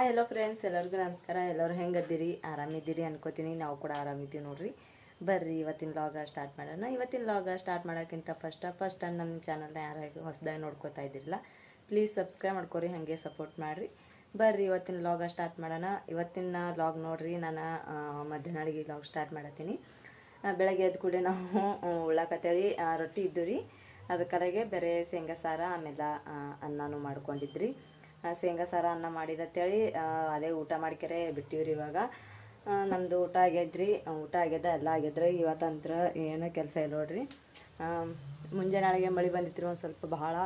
Hi hello friends ಎಲ್ಲರಿಗೂ ನಮಸ್ಕಾರ. ಎಲ್ಲರೂ ಹೆಂಗದ್ದೀರಿ? ಆರಾಮಿದ್ದೀರಿ ಅನ್ಕೋತೀನಿ. ನಾವು ಕೂಡ ಆರಾಮಿದ್ದೀವಿ ನೋಡ್ರಿ. ಬರ್ರಿ, ಇವತ್ತಿನ ಲಾಗ ಸ್ಟಾರ್ಟ್ ಮಾಡೋಣ. ಇವತ್ತಿನ ಲಾಗ ಸ್ಟಾರ್ಟ್ ಮಾಡೋಕ್ಕಿಂತ ಫಸ್ಟ್ ಫಸ್ಟ್ ಟೈಮ್ ನಮ್ಮ ಚಾನಲ್ನ ಯಾರು ಹೊಸದಾಗಿ ನೋಡ್ಕೋತಾ ಇದ್ದಿರಲ್ಲ ಪ್ಲೀಸ್ ಸಬ್ಸ್ಕ್ರೈಬ್ ಮಾಡ್ಕೊರಿ, ಹಾಗೆ ಸಪೋರ್ಟ್ ಮಾಡಿರಿ. ಬರ್ರಿ, ಇವತ್ತಿನ ಲಾಗ ಸ್ಟಾರ್ಟ್ ಮಾಡೋಣ. ಇವತ್ತಿನ ಲಾಗ್ ನೋಡ್ರಿ. ನಾನು ಮಧ್ಯಾಹ್ನ ಅಡುಗೆ ಲಾಗ್ ಸ್ಟಾರ್ಟ್ ಮಾಡತ್ತೀನಿ. ಬೆಳಗ್ಗೆ ಎದ್ದು ಕೂಡ ನಾವು ಉಳ್ಳಾಕತ್ತೇಳಿ ರೊಟ್ಟಿ ಇದ್ದು ರೀ ಅದಕ್ಕರಾಗೆ ಬೇರೆ ಶೇಂಗಾ ಸಾರ, ಆಮೇಲೆ ಅನ್ನಾನು ಮಾಡ್ಕೊಂಡಿದ್ರಿ. ಶೇಂಗಾ ಸಾರ ಅನ್ನ ಮಾಡಿದ ಅಂತೇಳಿ ಅದೇ ಊಟ ಮಾಡ್ಕೆರೆ ಬಿಟ್ಟಿವ್ರಿ ಇವಾಗ. ನಮ್ಮದು ಊಟ ಆಗ್ಯದ್ರಿ ಊಟ ಆಗ್ಯದ ಎಲ್ಲ ಆಗ್ಯದ್ರಿ. ಇವತ್ತಂತ್ರ ಏನು ಕೆಲಸ ಇಲ್ಲ ನೋಡ್ರಿ. ಮುಂಜಾನೆ ಮುಂಜಾನೆ ಮಳೆ ಬಂದಿತ್ತು ಒಂದು ಸ್ವಲ್ಪ ಬಹಳ.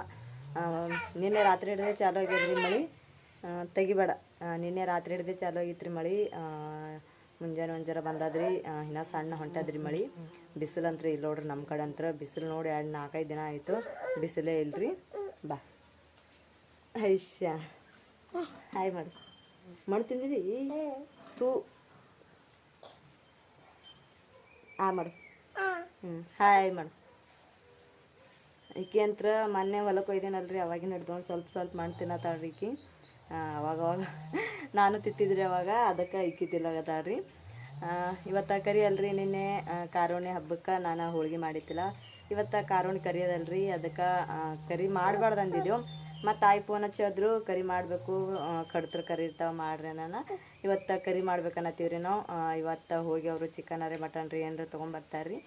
ನಿನ್ನೆ ರಾತ್ರಿ ಹಿಡಿದು ಚಾಲು ಆಗ್ಯದ್ರಿ ಮಳೆ. ತೆಗಿಬೇಡ. ನಿನ್ನೆ ರಾತ್ರಿ ಹಿಡಿದು ಚಾಲು ರೀ ಮಳೆ. ಮುಂಜಾನೆ ಒಂದು ಬಂದದ್ರಿ. ಆ, ಇನ್ನ ಸಣ್ಣ ಹೊಂಟದ್ರಿ ಮಳೆ. ಬಿಸಿಲಂತ್ರಿ ಇಲ್ಲ ನೋಡ್ರಿ ನಮ್ಮ ಕಡೆ ಅಂತ್ರ. ಬಿಸಿಲು ನೋಡಿ ಎರಡು ನಾಲ್ಕೈದು ದಿನ ಆಯಿತು. ಬಿಸಿಲೇ ಇಲ್ರಿ. ಬಾ. ಐಶ್ಯ ಹಾಯ್ ಮಾಡಿ. ತಿಂದಿದಿ? ತೂ. ಆ, ಮಾಡು. ಹ್ಞೂ ಹಾಯ್ ಮಾಡು. ಈಕೆ ಅಂತ್ರ ಮೊನ್ನೆ ಹೊಲಕ್ಕೆ ಒಯ್ದೇನಲ್ರಿ ಅವಾಗಿನ ಹಿಡ್ದು ಒಂದು ಸ್ವಲ್ಪ ಸ್ವಲ್ಪ ಮಾಡಿ ತಿನ್ನತ್ತಾಳ್ರಿ ಈಕಿ. ಅವಾಗ ನಾನು ತಿತ್ತಿದ್ರಿ ಅವಾಗ, ಅದಕ್ಕೆ ಈಕಿ ತಾಳ್ರಿ ಇವತ್ತು ಕರಿ ಅಲ್ರಿ ನಿನ್ನೆ ಕಾರೋಣಿ ಹಬ್ಬಕ್ಕೆ ನಾನು ಹೋಳಿಗೆ ಮಾಡಿತ್ತಿಲ್ಲ. ಇವತ್ತು ಕಾರೋಣಿ ಕರಿ ಅದಕ್ಕೆ ಕರಿ ಮಾಡಬಾರ್ದು ಅಂದಿದ್ದೆವು ಮತ್ತು ತಾಯಿ ಫೋನ್ ಹಚ್ಚಿದ್ರು ಕರಿ ಮಾಡಬೇಕು ಕಡ್ತ್ರ ಕರಿ ಇರ್ತಾವ ಮಾಡ್ರಿ ನಾನು ಇವತ್ತು ಕರಿ ಮಾಡ್ಬೇಕನ್ನತ್ತೀವ್ರಿ ನಾವು. ಆ, ಇವತ್ತು ಹೋಗಿ ಅವರು ಚಿಕನ್ ಅರೆ ಮಟನ್ ರೀ ಏನರ ತೊಗೊಂಬರ್ತಾರೆ ರೀ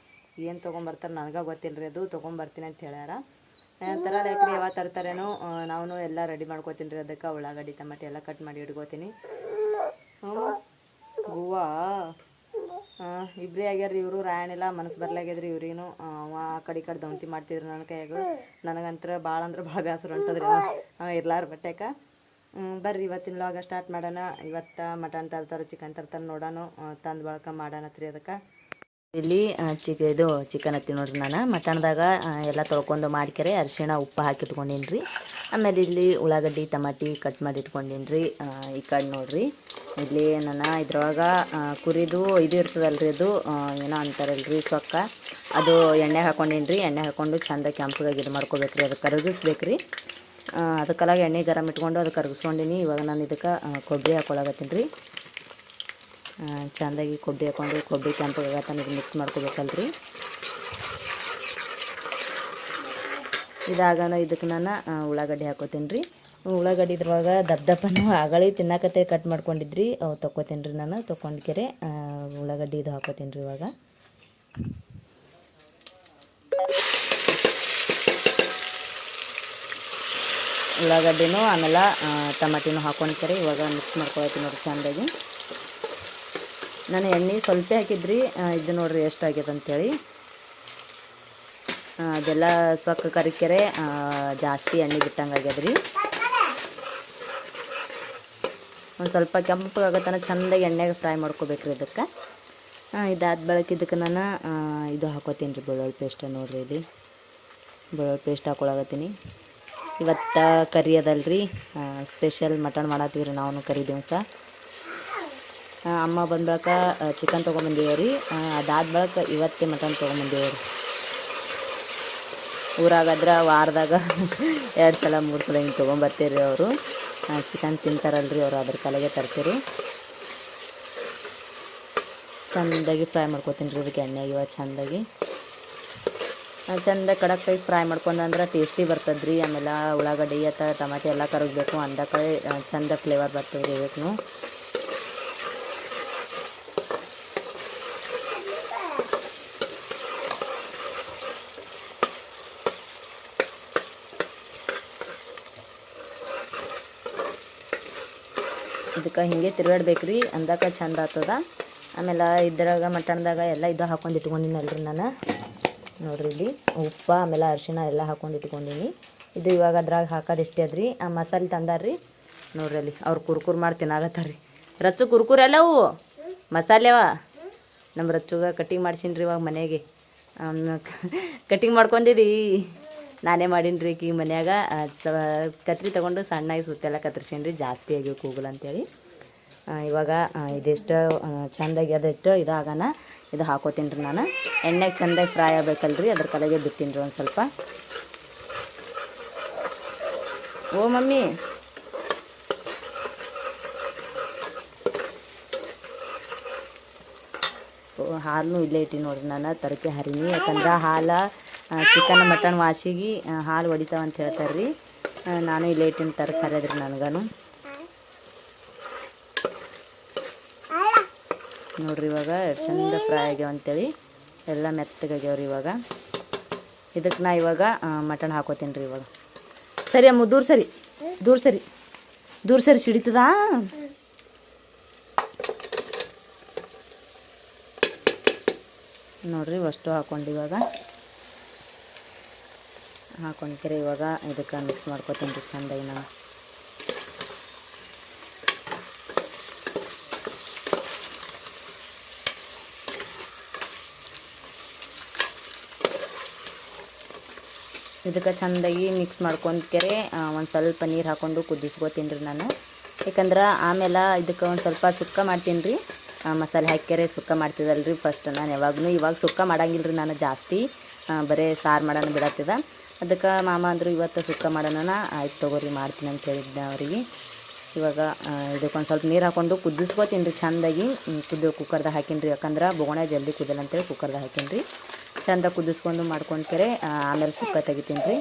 ಏನು ತೊಗೊಂಬರ್ತಾರೆ ನನಗೆ ಗೊತ್ತಿಲ್ಲ ರೀ ಅದು ತೊಗೊಂಬರ್ತೀನಿ ಅಂತ ಹೇಳ್ಯಾರ. ನಂತರ ಯಾಕ್ರಿ ಯಾವಾಗ ತರ್ತಾರೇನೋ ನಾವು ಎಲ್ಲ ರೆಡಿ ಮಾಡ್ಕೋತೀನಿ ರೀ ಅದಕ್ಕೆ ಉಳ್ಳಾಗಡ್ಡಿ ಟಮಾಟಿ ಎಲ್ಲ ಕಟ್ ಮಾಡಿ ಇಟ್ಕೋತೀನಿ. ಹೂವಾ? ಇಬ್ಬರೇ ಆಗ್ಯಾರ್ರಿ ಇವರು ರಾಯಣಿಲ್ಲ ಮನಸ್ಸು ಬರ್ಲಾಗ್ಯದ್ರಿ ಇವ್ರೇನು ಆ ಕಡೆ ಕಡೆ ದೌಂತಿ ಮಾಡ್ತಿದ್ರು ನನ್ನ ಕೈಯಾಗ. ನನಗಂತ್ರ ಭಾಳ ಅಂದ್ರೆ ಭಾಳ ಬೇಸರ ಹೊಂಟದ್ರಿ ಅವ. ಇರ್ಲಾರ ಬಟ್ಟೆಕ ಬರ್ರಿ, ಇವತ್ತಿನ ಲಾಗ ಸ್ಟಾರ್ಟ್ ಮಾಡೋಣ. ಇವತ್ತು ಮಟನ್ ತರ್ತಾರೆ ಚಿಕನ್ ತರ್ತಾರೆ ನೋಡೋಣ ತಂದು ಬಳಕ ಮಾಡೋಣತ್ರಿ ಅದಕ್ಕೆ. ಇಲ್ಲಿ ಚಿಕ್ ಇದು ಚಿಕನ್ ಹತ್ತಿ ನೋಡ್ರಿ ನಾನು. ಮಟನ್ದಾಗ ಎಲ್ಲ ತೊಳ್ಕೊಂಡು ಮಾಡ್ಕರೆ. ಅರಿಶಿಣ ಉಪ್ಪು ಹಾಕಿ ಇಟ್ಕೊಂಡೀನಿ ರೀ ಆಮೇಲೆ ಇಲ್ಲಿ ಉಳ್ಳಾಗಡ್ಡಿ ಟಮಾಟಿ ಕಟ್ ಮಾಡಿ ಇಟ್ಕೊಂಡೀನಿ ರೀ ಈ ಕಡೆ ನೋಡ್ರಿ. ಇಲ್ಲಿ ನಾನು ಇದ್ರೊಳಗೆ ಕುರಿದು ಇದು ಇರ್ತದಲ್ರಿ ಅದು ಆ, ಏನೋ ಅಂತಾರಲ್ರಿ ಸೊಕ್ಕ. ಅದು ಎಣ್ಣೆ ಹಾಕೊಂಡೀನಿ ರೀ ಎಣ್ಣೆ ಹಾಕೊಂಡು ಚಂದ ಕೆಂಪಗಾಗಿ ಇದು ಮಾಡ್ಕೋಬೇಕ್ರಿ. ಅದು ಕರಗಿಸ್ಬೇಕು ರೀ ಅದಕ್ಕೆಲ್ಲ ಎಣ್ಣೆ ಗರಮ್ ಇಟ್ಕೊಂಡು ಅದು ಕರಗಿಸ್ಕೊಂಡಿನಿ. ಇವಾಗ ನಾನು ಇದಕ್ಕೆ ಕೊಬ್ಬರಿ ಹಾಕೊಳಗತ್ತೀನಿ ರೀ. ಚೆಂದಾಗಿ ಕೊಬ್ಬರಿ ಹಾಕೊಂಡು, ಕೊಬ್ಬರಿ ಕೆಂಪು ತನಕ ಮಿಕ್ಸ್ ಮಾಡ್ಕೋಬೇಕಲ್ರಿ. ಇದಾಗಣ ಇದಕ್ಕೆ ನಾನು ಉಳ್ಳಾಗಡ್ಡಿ ಹಾಕೋತೀನಿ ರೀ ಉಳ್ಳಾಗಡ್ಡಿ ಇದ್ರೊಳಗೆ ದಪ್ಪ ದಪ್ಪನೂ ಆಗಳಿ ತಿನ್ನಕತ್ತೆ ಕಟ್ ಮಾಡ್ಕೊಂಡಿದ್ರಿ, ಅವು ತೊಗೋತೀನಿ ರೀ ನಾನು ತೊಗೊಂಡ್ಕೆರೆ ಕೆರೆ ಉಳ್ಳಾಗಡ್ಡಿ ಇದು ಹಾಕೋತೀನಿ ರೀ ಇವಾಗ. ಉಳ್ಳಾಗಡ್ಡಿನೂ ಆಮೇಲೆ ಟಮಾಟಿನೂ ಹಾಕೊಂಡ್ಕೆರೆ, ಇವಾಗ ಮಿಕ್ಸ್ ಮಾಡ್ಕೊಳತ್ತೀನಿ ನೋಡಿರಿ ಚೆಂದಾಗಿ. ನಾನು ಎಣ್ಣೆ ಸ್ವಲ್ಪ ಹಾಕಿದ್ರಿ ಇದು ನೋಡ್ರಿ ಎಷ್ಟು ಆಗ್ಯದ ಅಂತೇಳಿ. ಆ, ಅದೆಲ್ಲ ಸೊಕ್ಕ ಕರಿಕೆರೆ ಜಾಸ್ತಿ ಎಣ್ಣೆ ಬಿಟ್ಟಂಗೆ ಆಗ್ಯದ್ರಿ. ಒಂದು ಸ್ವಲ್ಪ ಕೆಂಪಗಾಗತ್ತನ ಚೆಂದಾಗಿ ಎಣ್ಣೆಗೆ ಫ್ರೈ ಮಾಡ್ಕೋಬೇಕ್ರಿ ಇದಕ್ಕೆ. ಇದಾದ ಬಳಿಕ ಇದಕ್ಕೆ ನಾನು ಇದು ಹಾಕೋತೀನಿ ರೀ ಬೆಳ್ಳುಳ್ಳಿ ಪೇಸ್ಟ್ ನೋಡ್ರಿ ಇಲ್ಲಿ. ಬೆಳ್ಳುಳ್ಳಿ ಪೇಸ್ಟ್ ಹಾಕೊಳಗತ್ತೀನಿ ಇವತ್ತು ಕರಿ ಅದಲ್ರಿ ಸ್ಪೆಷಲ್ ಮಟನ್ ಮಾಡತ್ತೀವಿ ರೀ ನಾವು ಕರಿ ದಿವಸ ಅಮ್ಮ ಬಂದಾಗ ಚಿಕನ್ ತೊಗೊಂಬಂದಿವೆ ರೀ. ಅದಾದ ಬಳಿಕ ಇವತ್ತೇ ಮಟನ್ ತೊಗೊಂಬಂದಿವೆ ರೀ. ಊರಾಗಾದ್ರೆ ವಾರದಾಗ ಎರಡು ಸಲ, ಮೂರು ಸಲ ಹಿಂಗೆ ತೊಗೊಂಬರ್ತೀರಿ ಅವರು. ಚಿಕನ್ ತಿಂತಾರಲ್ರಿ ಅವರು, ಅದ್ರ ಕಲೆಗೆ ತರ್ತೀರಿ ಚೆಂದಾಗಿ ಫ್ರೈ ಮಾಡ್ಕೊತೀನಿ ರೀ ಇದಕ್ಕೆ ಎಣ್ಣೆಗೆ, ಇವಾಗ ಚೆಂದಾಗಿ. ಚಂದ ಕಡಕ್ ಫ್ರೈ ಮಾಡ್ಕೊಂಡ್ರೆ ಟೇಸ್ಟಿ ಬರ್ತದೆ ರೀ ಆಮೇಲೆ ಉಳ್ಳಾಗಡ್ಡಿ ಅಥವಾ ಟಮಾಟೆ ಎಲ್ಲ ಕರಗಬೇಕು. ಅಂದಕ್ಕೆ ಚಂದ ಫ್ಲೇವರ್ ಬರ್ತದೆ ರೀ ಇದಕ್ಕೆ ಹಿಂಗೆ ತಿರುಗಾಡ್ಬೇಕು ರೀ ಅಂದಾಗ ಚಂದ ಆಗ್ತದ. ಆಮೇಲೆ ಇದ್ರಾಗ ಮಟನ್ದಾಗ ಎಲ್ಲ ಇದು ಹಾಕೊಂಡು ಇಟ್ಕೊಂಡಿನಲ್ರಿ ನಾನು. ನೋಡ್ರಿ ಇಲ್ಲಿ. ಉಪ್ಪು, ಆಮೇಲೆ ಅರಿಶಿಣ ಎಲ್ಲ ಹಾಕೊಂಡು ಇಟ್ಕೊಂಡಿನಿ. ಇದು ಇವಾಗ ಅದ್ರಾಗ ಹಾಕೋದು ಇಷ್ಟೇ ಅದ್ರಿ? ಆ ಮಸಾಲೆ ತಂದಾರ್ರಿ. ನೋಡ್ರಿ ಅಲ್ಲಿ ಅವ್ರು ಕುರ್ಕುರ್ ಮಾಡಿ ತಿನ್ನಾಗತ್ತಾರ ರೀ ರಚ್ಚು ಕುರ್ಕುರ್ ಎಲ್ಲವು ಮಸಾಲೆವ ನಮ್ಮ ರಚ್ಚುಗ ಕಟ್ಟಿಂಗ್ ಮಾಡ್ಸೀನಿ ರೀ ಇವಾಗ ಮನೆಗೆ. ಕಟ್ಟಿಂಗ್ ಮಾಡ್ಕೊಂಡಿರಿ ನಾನೇ ಮಾಡೀನಿ ರೀ ಈಗ ಮನ್ಯಾಗ ಕತ್ರಿ ತೊಗೊಂಡು ಸಣ್ಣಾಗಿ ಸುತ್ತೆಲ್ಲ ಕತ್ತರಿಸೀನಿ ರೀ ಜಾಸ್ತಿ ಆಗಿ ಕೂಗಲ್ ಅಂತೇಳಿ ಇವಾಗ ಇದಿಷ್ಟು ಚಂದಾಗಿ ಅದಿಟ್ಟು ಇದಾಗನ ಇದು ಹಾಕೋತೀನಿ ರೀ ನಾನು. ಎಣ್ಣೆಗೆ ಚೆಂದಾಗಿ ಫ್ರೈ ಆಗಬೇಕಲ್ರಿ, ಅದ್ರ ಕಲೆಗೆ ಬಿಡ್ತೀನಿ ರೀ ಒಂದು ಸ್ವಲ್ಪ. ಓ, ಮಮ್ಮಿ. ಹಾಲು ಇಲ್ಲೇ ಇಟ್ಟಿನಿ ನೋಡ್ರಿ ನಾನು ತರಕೆ ಹರಿನಿ. ಯಾಕಂದ್ರೆ ಹಾಲು ಚಿಕನ್, ಮಟನ್ ವಾಸಿಗೆ ಹಾಲು ಹೊಡಿತಾವಂತ ಹೇಳ್ತಾರೆ ರೀ ನಾನು ಇಲ್ಲೇ ಇಟ್ಟಿನ ತರಕಾರಿ ಅದ್ರಿ ನನಗೂ ನೋಡ್ರಿ ಇವಾಗ. ಎಷ್ಟು ಚಂದ ಫ್ರೈ ಆಗ್ಯಾವ ಅಂತೇಳಿ. ಎಲ್ಲ ಮೆತ್ತಗಾಗ್ಯಾವ್ರಿ ಇವಾಗ. ಇದಕ್ಕೆ ನಾ ಇವಾಗ ಮಟನ್ ಹಾಕೋತೀನಿ ರೀ ಇವಾಗ. ಸರಿ ಅಮ್ಮ, ದೂರ ಸರಿ. ದೂರ ಸರಿ. ದೂರ ಸರಿ ಸಿಡಿತದಾ? ನೋಡ್ರಿ ಅಷ್ಟು ಹಾಕೊಂಡು ಇವಾಗ. ಹಾಕೊಂತೀರಿ ಇವಾಗ ಇದಕ್ಕೆ ಮಿಕ್ಸ್ ಮಾಡ್ಕೊತೀನಿ ರೀ ಚೆಂದಾಗಿ ನಾನು. ಇದಕ್ಕೆ ಚೆಂದಾಗಿ ಮಿಕ್ಸ್ ಮಾಡ್ಕೊಂಡ್ಕೆರೆ ಒಂದು ಸ್ವಲ್ಪ ನೀರು ಹಾಕ್ಕೊಂಡು ಕುದಿಸ್ಕೊತೀನಿ ರೀ ನಾನು. ಯಾಕಂದ್ರೆ ಆಮೇಲೆ ಇದಕ್ಕೆ ಒಂದು ಸ್ವಲ್ಪ ಸುಕ್ಕ ಮಾಡ್ತೀನಿ ರೀ. ಮಸಾಲೆ ಹಾಕ್ಯಾರೆ ಸುಕ್ಕ ಮಾಡ್ತಿದ್ದಲ್ಲ ರೀ ಫಸ್ಟ್ ನಾನು ಯಾವಾಗೂ ಇವಾಗ ಸುಕ್ಕ ಮಾಡಂಗಿಲ್ಲ ರೀ ನಾನು ಜಾಸ್ತಿ. ಬರೇ ಸಾರು ಮಾಡೋಣ ಬಿಡತ್ತಿದ. ಅದಕ್ಕೆ ಮಾಮ ಅಂದರು ಇವತ್ತು ಸುಕ್ಕ ಮಾಡೋಣ ಆಯ್ತು ತೊಗೋರಿ ಮಾಡ್ತೀನಿ ಅಂತ ಹೇಳಿದ್ದೆ ಅವರಿಗೆ. ಇವಾಗ ಇದಕ್ಕೊಂದು ಸ್ವಲ್ಪ ನೀರು ಹಾಕ್ಕೊಂಡು ಕುದಿಸ್ಕೊತೀನಿ ರೀ ಚೆಂದಾಗಿ. ಕುದ್ದು ಕುಕ್ಕರ್ದಾಗ ಹಾಕೀನಿ ರೀ. ಯಾಕಂದ್ರೆ ಬೋಗಣೆ ಜಲ್ದಿ ಕುದಲ್ಲ ಅಂತೇಳಿ ಕುಕ್ಕರ್ದಾಗ ಹಾಕೀನಿ ರೀ. ಚಂದ ಕುದಿಸ್ಕೊಂಡು ಮಾಡ್ಕೊಂಡ್ಕೆರೆ ಆಮೇಲೆ ಸುಕ್ಕ ತೆಗಿತೀನಿ ರೀ.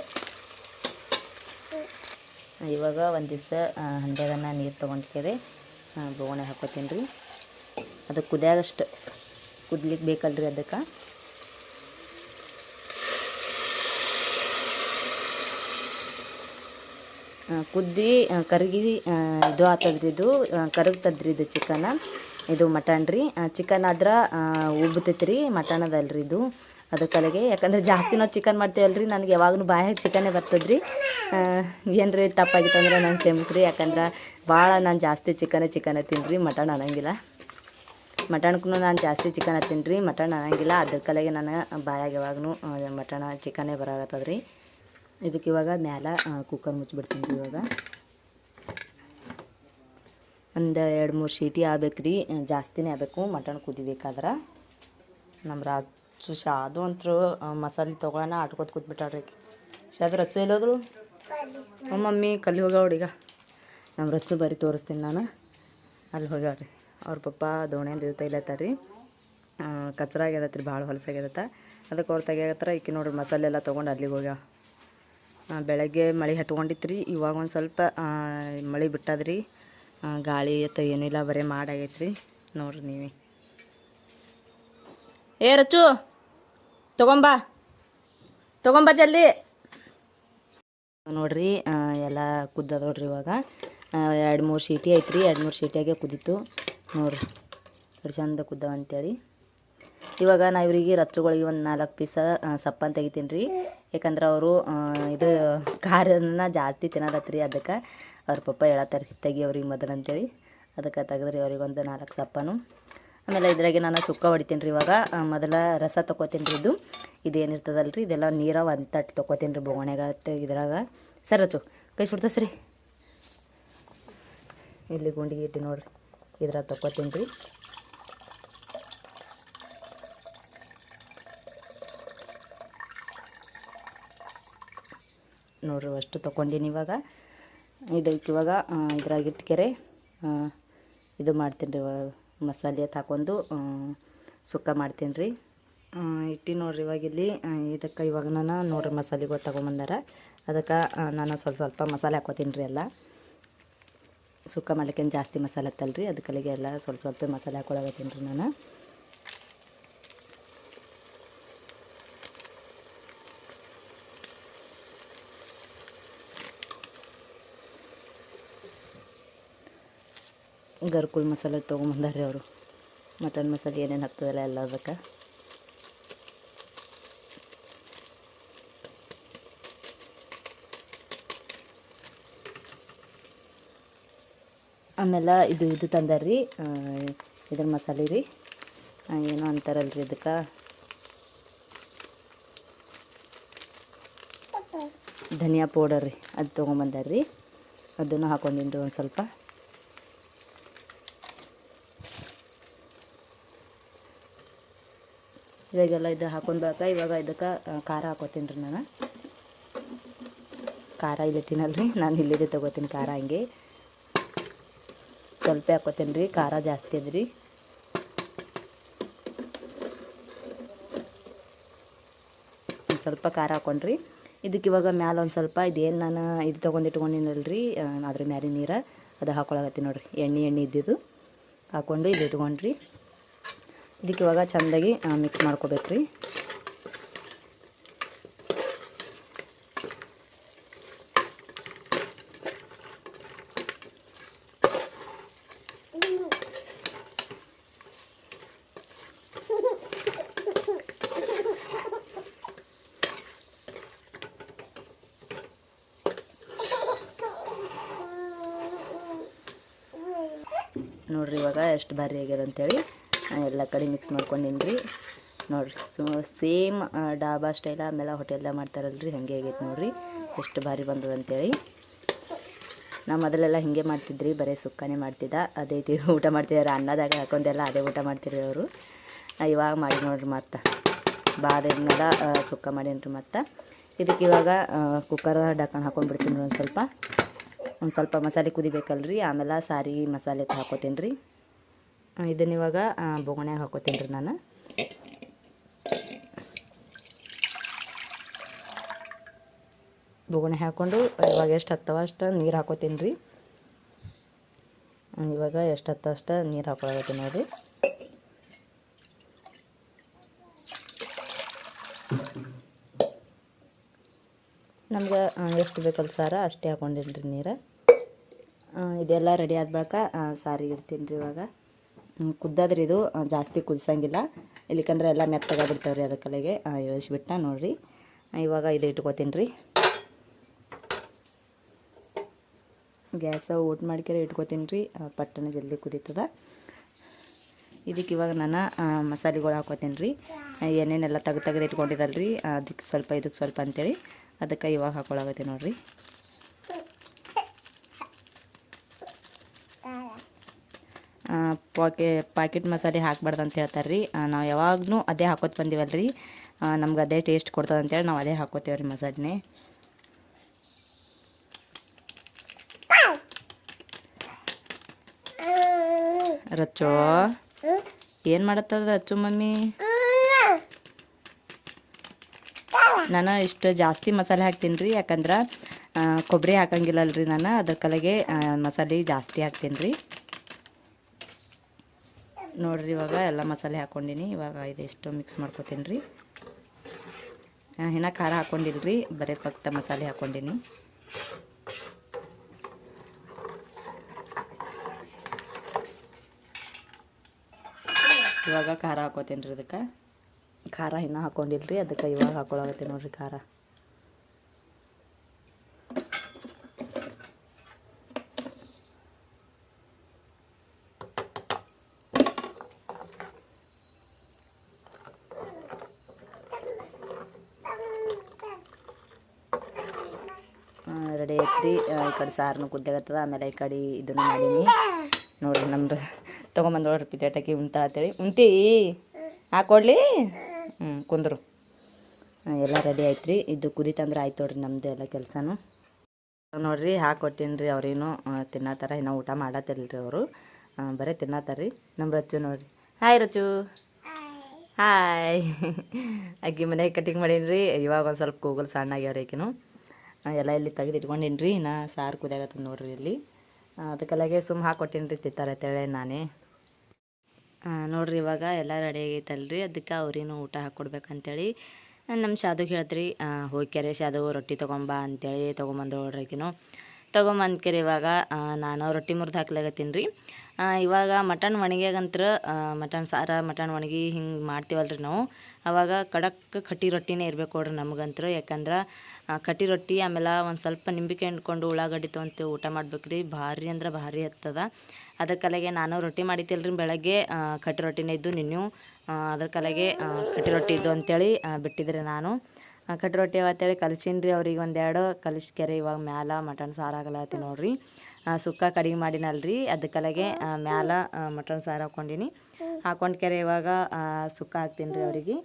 ಇವಾಗ ಒಂದು ದಿವಸ ಹಂಡ್ಯಾಗನ ನೀರು ತೊಗೊಂಡ್ಕೆರೆ ಬೋಗಣೆ ಹಾಕೋತೀನಿ ರೀ. ಅದು ಕುದಿಯಾಗಷ್ಟು ಕುದ್ಲಿಕ್ಕೆ ಬೇಕಲ್ರಿ ಅದಕ್ಕೆ. ಕುದ್ದಿ ಕರಗಿ ಇದು ಆತದ್ರಿ ಇದು ಕರಗ್ತದ್ರಿ ಇದು ಚಿಕನ್. ಇದು ಮಟನ್ ರೀ. ಚಿಕನ್ ಆದ್ರೆ ಉಬ್ಬತೈತೆ ರೀ ಮಟನ್ ಅದಲ್ರಿ ಇದು. ಅದಕ್ಕಲೆಗೆ ಯಾಕಂದ್ರೆ ಜಾಸ್ತಿ ನಾವು ಚಿಕನ್ ಮಾಡ್ತೇವಲ್ರಿ, ನನಗೆ ಯಾವಾಗಲೂ ಬಾಯಾಗ ಚಿಕನ್ನೇ ಬರ್ತದ್ರಿ. ರೀ ತಪ್ಪಾಗಿತ್ತಂದ್ರೆ ನಂಗೆ ಕ್ಷಮಿಸ್ರಿ ಯಾಕಂದ್ರೆ ಭಾಳ ನಾನು ಜಾಸ್ತಿ ಚಿಕನೇ ಚಿಕನೇ ತಿನ್ನಿರಿ ಮಟನ್ ಅನ್ನಂಗಿಲ್ಲ. ಮಟನ್ಗೂ ನಾನು ಜಾಸ್ತಿ ಚಿಕನ್ ತಿನ್ನಿರಿ ಮಟನ್ ಅನ್ನಂಗಿಲ್ಲ. ಅದ್ರ ಕಲೆಗೆ ನಾನು ಬಾಯಾಗ ಯಾವಾಗೂ ಮಟನ್ ಚಿಕನ್ನೇ ಬರಾಗತ್ತದ ಇದಕ್ಕೆ ಇವಾಗ ಮ್ಯಾಲ ಕುಕ್ಕರ್ ಮುಚ್ಚಿಬಿಡ್ತೀನಿ ಇವಾಗ. ಒಂದು ಎರಡು ಮೂರು ಸೀಟಿ ಆಗ್ಬೇಕು ರೀ ಜಾಸ್ತಿನೇ ಆಗಬೇಕು. ಮಟನ್ ಕುದಿಬೇಕಾದ್ರೆ. ನಮ್ಮ ರಾಜು ಶಾದು ಅಂತೂ ಮಸಾಲೆ ತೊಗೊಳೋಣ ಆಟ್ಕೋತ ಕೂತ್ಬಿಟ್ಟಾಳ್ರಿ ಆಕಿ. ಶಾದು ರಚ್ಚು ಎಲ್ಲೋದ್ರು? ಹ್ಞೂ ಮಮ್ಮಿ, ಕಲ್ಲಿ ಈಗ. ನಮ್ಮ ರಚ್ಚು ಬರೀ ತೋರಿಸ್ತೀನಿ ನಾನು. ಅಲ್ಲಿ ಹೋಗ್ಯಾವ್ರಿ ಅವ್ರ ಪಪ್ಪ ದೋಣೆಯಿಂದ ಇರ್ತಾ ರೀ ಕಚ್ರ ಆಗ್ಯದತ್ರಿ, ಭಾಳ ಹೊಲಸಾಗ್ಯದತ್ತ ಅದಕ್ಕೆ ಅವ್ರು ತೆಗಿಯಾಗತ್ತಾರ ಈಕಿ ನೋಡ್ರಿ ಮಸಾಲೆ ಎಲ್ಲ ತೊಗೊಂಡು ಅಲ್ಲಿಗೆ ಹೋಗ್ಯಾವ ಬೆಳಗ್ಗೆ ಮಳೆ ಹತ್ಕೊಂಡಿತ್ತು ರೀ ಇವಾಗ ಒಂದು ಸ್ವಲ್ಪ ಮಳೆ ಬಿಟ್ಟದ್ರಿ. ಗಾಳಿ ಅಥ ಏನಿಲ್ಲ ಬರೀ ಮಾಡಾಗೈತ್ರಿ ನೋಡ್ರಿ ನೀವೇ. ಏ, ರಚ್ಚು! ತಗೊಂಬಾ. ತಗೊಂಬಾ ಜಲ್ದಿ. ನೋಡ್ರಿ ಎಲ್ಲ ಕುದ್ದದ ನೋಡ್ರಿ ಇವಾಗ ಎರಡು ಮೂರು ಶೀಟಿ ಐತ್ರಿ, ಎರಡು ಮೂರು ಸೀಟಿಯಾಗೆ ಕುದೀತು. ನೋಡ್ರಿ, ಎಷ್ಟು ಚಂದ ಕುದ್ದವ ಅಂತೇಳಿ. ಇವಾಗ ನಾ ಇವರಿಗೆ ರಚ್ಚುಗಳಿಗೆ ಒಂದು ನಾಲ್ಕು ಪೀಸ ಸಪ್ಪನ್ ತೆಗಿತೀನಿ ರೀ ಯಾಕಂದ್ರೆ ಅವರು ಇದು ಖಾರನ ಜಾಸ್ತಿ ತಿನ್ನೋದತ್ರಿ ಅದಕ್ಕೆ. ಅವ್ರ ಪಪ್ಪ ಹೇಳತ್ತಾರ, ತೆಗಿ ಅವ್ರಿಗೆ ಮೊದಲು ಅಂತೇಳಿ ಅದಕ್ಕೆ ತೆಗೆದ್ರಿ ಅವ್ರಿಗೆ ಒಂದು ನಾಲ್ಕು ಸಪ್ಪನು. ಆಮೇಲೆ ಇದ್ರಾಗೆ ನಾನು ಸುಕ್ಕ ಹೊಡಿತೀನಿ ರೀ ಇವಾಗ ಮೊದಲ ರಸ ತೊಗೋತೀನಿ ರೀ ಇದು. ಇದೇನಿರ್ತದಲ್ಲ ರೀ ಇದೆಲ್ಲ ನೀರ ಒಂದು ತಟ್ಟು ತೊಗೋತೀನಿ ರೀ ಬೋಗಣೆಗ ಇದ್ರಾಗ. ಸರ್ ಅಚ್ಚು ಕೈ ಇಲ್ಲಿ ಗುಂಡಿಗೆ ಇಟ್ಟು ನೋಡ್ರಿ. ಇದ್ರಾಗ ತೊಗೋತೀನಿ ರೀ ನೋಡ್ರಿ, ಅಷ್ಟು ತೊಗೊಂಡೀನಿ ಇವಾಗ. ಇದಕ್ಕೆ ಇವಾಗ ಇದ್ರಾಗಿಟ್ಕೆರೆ ಇದು ಮಾಡ್ತೀನಿ ರೀ ಇವಾಗ. ಮಸಾಲೆ ಹಾಕೊಂಡು ಸುಕ್ಕ ಮಾಡ್ತೀನಿ ರೀ. ಇಟ್ಟು ನೋಡ್ರಿ ಇವಾಗ ಇಲ್ಲಿ ಇದಕ್ಕೆ ಇವಾಗ ನಾನು ನೋಡ್ರಿ ಮಸಾಲೆಗಳು ತೊಗೊಂಬಂದಾರ. ಅದಕ್ಕೆ ನಾನು ಸ್ವಲ್ಪ ಸ್ವಲ್ಪ ಮಸಾಲೆ ಹಾಕೋತೀನಿ ರೀ ಎಲ್ಲ. ಸುಕ್ಕ ಮಾಡ್ಲಿಕ್ಕೆ ಜಾಸ್ತಿ ಮಸಾಲೆ ಹತ್ತಲ್ರಿ, ಅದಕ್ಕಲ್ಲಿಗೆ ಎಲ್ಲ ಸ್ವಲ್ಪ ಸ್ವಲ್ಪ ಮಸಾಲೆ ಹಾಕೊಳಗತ್ತೀನಿ ರೀ ನಾನು. ಗರ್ಕುಲ್ ಮಸಾಲೆ ತೊಗೊಂಬಂದಾರ್ರಿ ಅವರು. ಮಟನ್ ಮಸಾಲೆ ಏನೇನು ಹಾಕ್ತದಲ್ಲ ಎಲ್ಲ ಅದಕ್ಕೆ ಆಮೇಲೆ ಇದು ಇದು ತಂದಾರ್ರಿ ಇದ್ರ ಮಸಾಲೆ ರೀ. ಏನೋ ಅಂತಾರಲ್ರಿ ಇದಕ್ಕೆ. ಧನಿಯಾ ಪೌಡರ್ ರೀ, ಅದು ತೊಗೊಂಬಂದಾರ್ರಿ. ಅದನ್ನು ಹಾಕೊಂಡಿನಿ ರೀ ಒಂದು ಸ್ವಲ್ಪ. ಇವಾಗೆಲ್ಲ ಇದು ಹಾಕೊಂಡು ಬರಕ ಇವಾಗ ಇದಕ್ಕೆ ಖಾರ ಹಾಕೋತೀನಿ ರೀ ನಾನು. ಖಾರ ಇಲ್ಲಿಟ್ಟಿನಲ್ರಿ ನಾನು ಇಲ್ಲಿದೆ ತೊಗೋತೀನಿ ಖಾರ ಹಂಗೆ. ಸ್ವಲ್ಪ ಹಾಕೋತೀನಿ ರೀ, ಖಾರ ಜಾಸ್ತಿ ಅದ್ರಿ ಸ್ವಲ್ಪ ಖಾರ ಹಾಕೊಂಡ್ರಿ ಇದಕ್ಕೆ ಇವಾಗ ಮ್ಯಾಲ ಒಂದು ಸ್ವಲ್ಪ ಇದೇನು ನಾನು, ಇದು ತೊಗೊಂಡಿಟ್ಕೊಂಡಿನಲ್ರಿ ಅದ್ರ ಮ್ಯಾಲಿನ ನೀರು, ಅದು ಹಾಕೊಳಕತ್ತೀನಿ ನೋಡ್ರಿ. ಎಣ್ಣೆ ಎಣ್ಣೆ ಇದ್ದಿದ್ದು ಹಾಕೊಂಡು ಇದು ಇಟ್ಕೊಂಡ್ರಿ. ಇದಕ್ಕೆ ಇವಾಗ ಚೆಂದಾಗಿ ಮಿಕ್ಸ್ ಮಾಡ್ಕೋಬೇಕು ರೀ ನೋಡ್ರಿ ಇವಾಗ ಎಷ್ಟು ಭಾರಿ ಆಗ್ಯದ ಅಂತೇಳಿ ಎಲ್ಲ ಕಡೆ ಮಿಕ್ಸ್ ಮಾಡ್ಕೊಂಡಿನಿ ರೀ ನೋಡಿರಿ, ಸೊ ಸೇಮ್ ಡಾಬಾ ಸ್ಟೈಲ ಆಮೇಲೆ ಹೋಟೆಲ್ದಾಗ ರೀ ಹಾಗೆ ಆಗೈತೆ ನೋಡಿರಿ. ಎಷ್ಟು ಭಾರಿ ಬಂದದ ಅಂತೇಳಿ ನಾ ಮೊದಲೆಲ್ಲ ಹಿಂಗೆ ಮಾಡ್ತಿದ್ರಿ, ಬರೀ ಸುಕ್ಕನೇ ಮಾಡ್ತಿದ್ದ. ಅದೇ ತಿ ಊಟ ಮಾಡ್ತಿದ್ದಾರೆ ಅನ್ನದಾಗ ಹಾಕೊಂಡೆಲ್ಲ ಅದೇ ಊಟ ಮಾಡ್ತಿರಿ ಅವರು. ಇವಾಗ ಮಾಡಿ ನೋಡ್ರಿ ಮತ್ತೆ. ದಿನದ ಸುಕ್ಕ ಮಾಡೀನಿ ಮತ್ತೆ. ಇದಕ್ಕೆ ಇವಾಗ ಕುಕ್ಕರ್ ಡಕ್ಕನ್ ಹಾಕೊಂಡ್ಬಿಡ್ತೀನಿ ಒಂದು ಸ್ವಲ್ಪ. ಒಂದು ಸ್ವಲ್ಪ ಮಸಾಲೆ ಕುದಿಬೇಕಲ್ರಿ, ಆಮೇಲೆ ಸಾರಿ ಮಸಾಲೆ ಹಾಕೋತೀನಿ ರೀ ಇದನ್ನ ಇವಾಗ ಬೊಗಣ್ಯಾಗ ಹಾಕೋತೀನಿ ರೀ ನಾನು. ಬೊಗಣೆ ಹಾಕ್ಕೊಂಡು, ಇವಾಗ ಎಷ್ಟು ಹತ್ತವ ಅಷ್ಟು ನೀರು ಹಾಕೋತೀನಿ ರೀ. ಇವಾಗ ಎಷ್ಟು ಹತ್ತೋ ಅಷ್ಟು ನೀರು ಹಾಕೊಳಗತ್ತೀನಿ ನೋಡಿರಿ. ನಮ್ಗೆ ಎಷ್ಟು ಬೇಕಲ್ಲ ಸಾರ ಅಷ್ಟೇ ಹಾಕೊಂಡಿನಿ ರೀ ನೀರು ಇದೆಲ್ಲ ರೆಡಿ ಆದ ಬಳಿಕ ಸಾರಿಗೆ ಇಡ್ತೀನಿ ರೀ ಇವಾಗ. ಕುದ್ದಾದ್ರಿ ಇದು ಜಾಸ್ತಿ ಕುದಿಸಂಗಿಲ್ಲ. ಇಲ್ಲಿಕಂದ್ರೆ ಎಲ್ಲ ಮೆತ್ತಗಾಗ್ಬಿಡ್ತಾವೆ ರೀ ಅದಕ್ಕಲೆಗೆ ಇಳಿಸ್ಬಿಟ್ಟ ನೋಡಿರಿ. ಇವಾಗ ಇದು ಇಟ್ಕೋತೀನಿ ರೀ ಗ್ಯಾಸ ಊಟ ಮಾಡ್ಕೆರೆ ಇಟ್ಕೋತೀನಿ ರೀ ಪಟ್ಟಣ ಜಲ್ದಿ ಕುದೀತದ. ಇದಕ್ಕೆ ಇವಾಗ ನಾನು ಮಸಾಲೆಗಳು ಹಾಕೋತೀನಿ ರೀ ಏನೇನೆಲ್ಲ ತೆಗ್ದು ತೆಗೆದು ಇಟ್ಕೊಂಡಿದ್ದಲ್ರಿ ಅದಕ್ಕೆ ಸ್ವಲ್ಪ ಇದಕ್ಕೆ ಸ್ವಲ್ಪ ಅಂತೇಳಿ. ಅದಕ್ಕೆ ಇವಾಗ ಹಾಕೊಳಗತ್ತೆ ನೋಡ್ರಿ. ಪಾಕೆ ಪ್ಯಾಕೆಟ್ ಮಸಾಲೆ ಹಾಕ್ಬಾರ್ದು ಅಂತ ಹೇಳ್ತಾರೆ ರೀ ನಾವು ಯಾವಾಗೂ ಅದೇ ಹಾಕೋತ ಬಂದೀವಲ್ಲ ರೀ ನಮ್ಗೆ ಅದೇ ಟೇಸ್ಟ್ ಕೊಡ್ತದೆ ಅಂತೇಳಿ ನಾವು ಅದೇ ಹಾಕೋತೇವೆ ರೀ ಮಸಾಲೆ ರಚ್ಚೋ, ಏನು ಮಾಡತ್ತದ ರಚ್ಚು ಮಮ್ಮಿ? ನಾನು ಇಷ್ಟು ಜಾಸ್ತಿ ಮಸಾಲೆ ಹಾಕ್ತೀನಿ ರೀ ಯಾಕಂದ್ರೆ ಕೊಬ್ಬರಿ ಕೊಬ್ಬರಿ ಹಾಕಂಗಿಲ್ಲಲ್ರಿ ನಾನು, ಅದ್ರ ಕಲೆಗೆ ಮಸಾಲೆ ಜಾಸ್ತಿ ಹಾಕ್ತೀನಿ ರೀ ನೋಡ್ರಿ ಇವಾಗ ಎಲ್ಲ ಮಸಾಲೆ ಹಾಕ್ಕೊಂಡಿನಿ ಇವಾಗ ಇದೆಷ್ಟು ಮಿಕ್ಸ್ ಮಾಡ್ಕೊತೀನಿ ರೀ ಇನ್ನು ಖಾರ ಹಾಕ್ಕೊಂಡಿಲ್ಲ ರೀ ಬರೀ ಫಕ್ತ ಮಸಾಲೆ ಹಾಕ್ಕೊಂಡಿನಿ ಇವಾಗ ಖಾರ ಹಾಕೋತೀನಿ ರೀ ಅದಕ್ಕೆ ಖಾರ ಇನ್ನೂ ಹಾಕೊಂಡಿಲ್ಲ ರೀ ಅದಕ್ಕೆ ಇವಾಗ ಹಾಕೊಳಗತ್ತೆ ನೋಡ್ರಿ ಖಾರ ರೆಡಿ ಐತ್ರಿ ಈ ಕಡೆ ಸಾರನು ಕುದ್ದಾಗತ್ತದ ಆಮೇಲೆ ಈ ಕಡೆ ಇದನ್ನು ಮಾಡೀನಿ. ನೋಡ್ರಿ ನಮ್ದು. ತೊಗೊಂಬಂದು ನೋಡ್ರಿ ಪಿಟೇಟಕ್ಕೆ ಉಂಟ ಅಂತೇಳಿ. ಉಂಟಿ ಹಾಕೊಡ್ಲಿ ಹ್ಞೂ ಕುಂದ್ರು. ಎಲ್ಲ ರೆಡಿ ಆಯ್ತು ರೀ ಇದು ಕುದಿತಂದ್ರೆ ಆಯ್ತು ನೋಡ್ರಿ ನಮ್ದು ಎಲ್ಲ ಕೆಲಸನು. ನೋಡ್ರಿ ಹಾಕೊಟ್ಟೀನಿ ರೀ ಅವ್ರೇನು ತಿನ್ನತ್ತಾರ ಇನ್ನೂ ಊಟ ಮಾಡತ್ತಿಲ್ರಿ ಅವರು. ಬರೀ ತಿನ್ನತ್ತಾರ ರೀ ನಮ್ಮ ರಚು ನೋಡ್ರಿ. Hi Rachu hi. ಅಕ್ಕಿ ಮನೆಗೆ ಕಟಿಂಗ್ ಮಾಡೀನಿ ರೀ ಇವಾಗ ಒಂದು ಸ್ವಲ್ಪ ಕೂಗಲ್ ಸಣ್ಣ ಆಗ್ಯಾವ್ರಿ ಆಕಿನು ಎಲ್ಲ ಇಲ್ಲಿ ತೆಗೆದು ಇಟ್ಕೊಂಡೀನಿ ರೀ ನಾ ಸಾರು ಕುದಿಯಾಗತ್ತದ ನೋಡ್ರಿ ಇಲ್ಲಿ. ಅದಕ್ಕೆಲ್ಲಾಗೆ ಸುಮ್ಮ ಹಾಕೊಟ್ಟೀನಿ ರೀ ತಿತ್ತಾರೆ ತೆಳೆ ನಾನೇ. ನೋಡಿರಿ ನೋಡ್ರಿ ಇವಾಗ ಎಲ್ಲ ರೆಡಿ ಆಗೈತಲ್ರಿ. ಅದಕ್ಕೆ ಅವ್ರೇನು ಊಟ ಹಾಕ್ಕೊಡ್ಬೇಕಂತೇಳಿ ನಮ್ಮ ಶಾದುಗೆ ಹೇಳ್ತ್ರಿ ಹೋಗ್ಯಾರೆ ಶಾದು, ರೊಟ್ಟಿ ತೊಗೊಂಬ ಅಂತೇಳಿ ತೊಗೊಂಬಂದು ನೋಡ್ರಿಕಿನು ತೊಗೊಂಬಂದ್ಕೆರಿ ಇವಾಗ ನಾನು ರೊಟ್ಟಿ ಮುರಿದು ಹಾಕ್ಲಾಗತ್ತೀನಿ ರೀ. ಇವಾಗ ಮಟನ್ ಒಣಗ್ಯಾಗಂತ್ರ ಮಟನ್ ಸಾರ, ಮಟನ್ ಒಣಗಿ ಹಿಂಗೆ ಮಾಡ್ತೀವಲ್ರಿ ನಾವು. ಅವಾಗ ಖಡಕ್ ಕಟ್ಟಿ ರೊಟ್ಟಿನೇ ಇರಬೇಕು ನೋಡ್ರಿ ನಮಗಂತೂ ಯಾಕಂದ್ರೆ ಕಟ್ಟಿ ರೊಟ್ಟಿ ಆಮೇಲೆ ಒಂದು ಸ್ವಲ್ಪ ನಿಂಬಿಕೆ ಹಿಂಡ್ಕೊಂಡು ಉಳ್ಳಾಗಡ್ಡಿ ತೊಗೊಂತ ಊಟ ಮಾಡ್ಬೇಕು ರೀ ಭಾರಿ ಅಂದ್ರೆ ಭಾರಿ ಹತ್ತದ. ಅದ್ರ ಕಲೆಗೆ ನಾನು ರೊಟ್ಟಿ ಮಾಡಿತಿಲ್ರಿ ಬೆಳಗ್ಗೆ. ಕಟ್ಟಿ ರೊಟ್ಟಿನೇ ಇದ್ದು ನಿನ್ನೆ ಅದ್ರ ಕಲೆಗೆ ಕಟ್ಟಿ ರೊಟ್ಟಿ ಇದ್ದು ಅಂತೇಳಿ ಬಿಟ್ಟಿದ್ರಿ ನಾನು. ಕಟ್ಟಿ ರೊಟ್ಟಿ ಅವತ್ತೇಳಿ ರೀ ಅವ್ರಿಗೆ ಒಂದೆರಡು ಕಲಿಸ್ಕ್ಯಾರೆ ಇವಾಗ ಮ್ಯಾಲ ಮಟನ್ ಸಾರು ಆಗಲತ್ತಿ ನೋಡ್ರಿ. ಸುಕ್ಕ ಕಡಿಗೆ ಮಾಡಿನಲ್ರಿ. ಅದ್ರ ಕಲೆಗೆ ಮ್ಯಾಲ ಮಟನ್ ಸಾರು ಹಾಕ್ಕೊಂಡಿನಿ. ಹಾಕೊಂಡ್ಕೆರೆ ಇವಾಗ ಆ, ಸುಕ್ಕ ಹಾಕ್ತೀನಿ ರೀ ಅವರಿಗೆ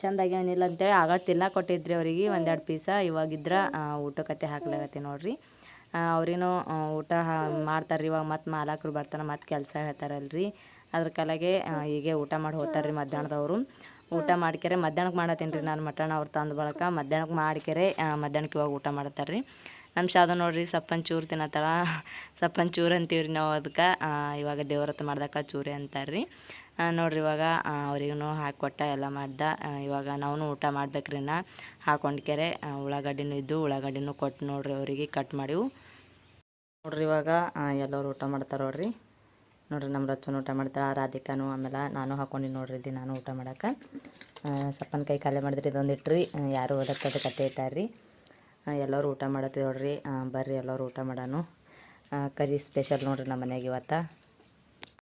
ಚೆಂದಾಗಿ ಏನಿಲ್ಲ ಅಂತೇಳಿ ಆಗ ತಿನ್ನಕ್ಕೆ ಕೊಟ್ಟಿದ್ರಿ ಅವರಿಗೆ. ಒಂದೆರಡು ಪೀಸ ಇವಾಗಿದ್ರ ಕತೆ ಹಾಕ್ಲಾಗತ್ತೆ ನೋಡ್ರಿ. ಅವ್ರಿಗೂ ಊಟ ಮಾಡ್ತಾರೆ ಇವಾಗ. ಮತ್ತು ಮಾಲಕರು ಬರ್ತಾರೆ ಮತ್ತು ಕೆಲಸ ಹೇಳ್ತಾರಲ್ರಿ. ಅದ್ರ ಕಲೆಗೆ ಹೀಗೆ ಊಟ ಮಾಡಿ ಹೋಗ್ತಾರೆ ರೀ ಮಧ್ಯಾಹ್ನದವರು. ಊಟ ಮಾಡ್ಕೆರೆ ಮಧ್ಯಾಹ್ನಕ್ಕೆ ಮಾಡತ್ತೀನಿ ರೀ ನಾನು ಮಟನ್ ಅವ್ರು ತಂದು ಬಳಕ. ಮಧ್ಯಾಹ್ನಕ್ಕೆ ಮಾಡ್ಕೆರೆ ಮಧ್ಯಾಹ್ನಕ್ಕೆ ಇವಾಗ ಊಟ ಮಾಡತ್ತಾರೆ ರೀ ನಮ್ಮ ಶಾದ ನೋಡ್ರಿ ಸಪ್ಪನ್ ಚೂರು ತಿನ್ನತ್ತಳ. ಸಪ್ಪನ್ ಚೂರು ಅಂತೀವ್ರಿ ನಾವು ಅದಕ್ಕೆ ಇವಾಗ ದೇವ್ರತ್ತ ಮಾಡ್ದಕ್ಕ ಚೂರಿ ಅಂತಾರ್ರಿ. ನೋಡ್ರಿ ಇವಾಗ ಅವ್ರಿಗೂ ಹಾಕ್ಕೊಟ್ಟ ಎಲ್ಲ ಮಾಡ್ದ. ಇವಾಗ ನಾವು ಊಟ ಮಾಡ್ಬೇಕ್ರಿ ನಾ ಹಾಕೊಂಡ್ಕೆರೆ ಕೆರೆ ಉಳ್ಳಾಗಡ್ಡಿನೂ ಇದ್ದು, ಉಳ್ಳಾಗಡ್ಡಿನೂ ಕೊಟ್ಟು ನೋಡ್ರಿ ಅವರಿಗೆ ಕಟ್ ಮಾಡಿವು. ನೋಡ್ರಿ ಇವಾಗ ಎಲ್ಲರೂ ಊಟ ಮಾಡ್ತಾರೆ ನೋಡ್ರಿ. ನೋಡ್ರಿ ನಮ್ಮ ರಚನ ಊಟ ಮಾಡ್ತಾಳೆ, ರಾಧಿಕಾನು ಆಮೇಲೆ ನಾನು ಹಾಕೊಂಡು ನೋಡ್ರಿ ನಾನು ಊಟ ಮಾಡಕ್ಕೆ. ಸಪ್ಪನ ಕೈ ಖಾಲಿ ಮಾಡಿದ್ರಿ ಇದೊಂದು ಇಟ್ರಿ. ಯಾರು ಓದಕ್ಕೆ ಕತೆ ಇಟ್ಟಾರ್ರಿ. ಎಲ್ಲರೂ ಊಟ ಮಾಡತ್ತೀವಿ ನೋಡ್ರಿ ಬರ್ರಿ ಎಲ್ಲರೂ ಊಟ ಮಾಡೋಣ ಕರಿ ಸ್ಪೆಷಲ್ ನೋಡ್ರಿ ನಮ್ಮ ಮನೆಗೆ ಇವತ್ತು.